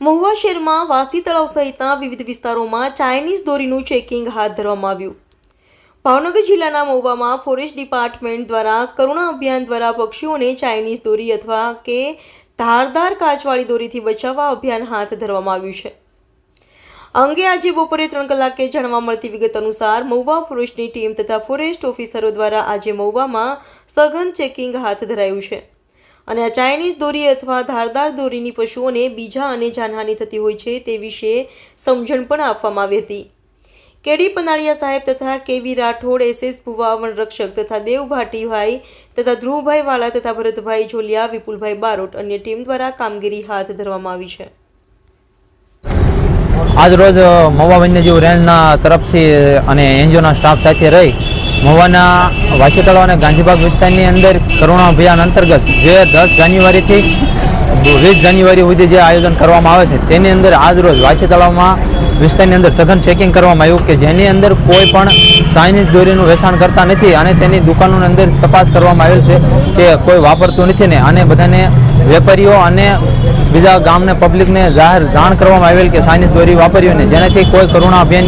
મહુવા શહેરમાં વાસી તળાવ સહિતના વિવિધ વિસ્તારોમાં ચાઇનીઝ દોરીનું ચેકિંગ હાથ ધરવામાં આવ્યું. ભાવનગર જિલ્લાના મહુવામાં ફોરેસ્ટ ડિપાર્ટમેન્ટ દ્વારા કરુણા અભિયાન દ્વારા પક્ષીઓને ચાઇનીઝ દોરી અથવા કે ધારદાર કાચવાળી દોરીથી બચાવવા અભિયાન હાથ ધરવામાં આવ્યું છે. અંગે આજે બપોરે ત્રણ કલાકે જાણવા મળતી વિગત અનુસાર મહુવા ફોરેસ્ટની ટીમ તથા ફોરેસ્ટ ઓફિસરો દ્વારા આજે મહુવામાં સઘન ચેકિંગ હાથ ધરાયું છે. અને આ ચાઇનીઝ દોરી અથવા ધારદાર દોરીની પશુઓને બીજા અને જાનહાનિ થતી હોય છે તે વિશે સમજણ પણ આપવામાં આવી હતી. કેડી પનાળિયા સાહેબ તથા કેવી રાઠોડ એસએસ ભુવા વનરક્ષક તથા દેવ ભાટીભાઈ તથા ધ્રુવભાઈ વાળા તથા ભરતભાઈ જોલિયા વિપુલભાઈ બારોટ અન્ય ટીમ દ્વારા કામગીરી હાથ ધરવામાં આવી છે. આજ રોજ મહુવા વન્યજીવ રેન્જના તરફથી અને એનજીઓના સ્ટાફ સાથે રહી મહુવાના તળાવ અને ગાંધીબાગ વિસ્તારની અંદર કરુણા અભિયાન અંતર્ગત જે દસ જાન્યુઆરીથી વીસ જાન્યુઆરી સુધી જે આયોજન કરવામાં આવે છે, તેની અંદર આજ રોજ વાંચી તળાવમાં વિસ્તારની અંદર સઘન ચેકિંગ કરવામાં આવ્યું કે જેની અંદર કોઈ પણ ચાઇનીઝ દોરીનું વેચાણ કરતા નથી અને તેની દુકાનોની અંદર તપાસ કરવામાં આવેલ છે કે કોઈ વાપરતું નથી ને, અને બધાને વેપારીઓ અને બીજા ગામને પબ્લિકને જાહેર જાણ કરવામાં આવેલ કે ચાઇનીઝ દોરી વાપર્યું ને, જેનાથી કોઈ કરુણા અભિયાન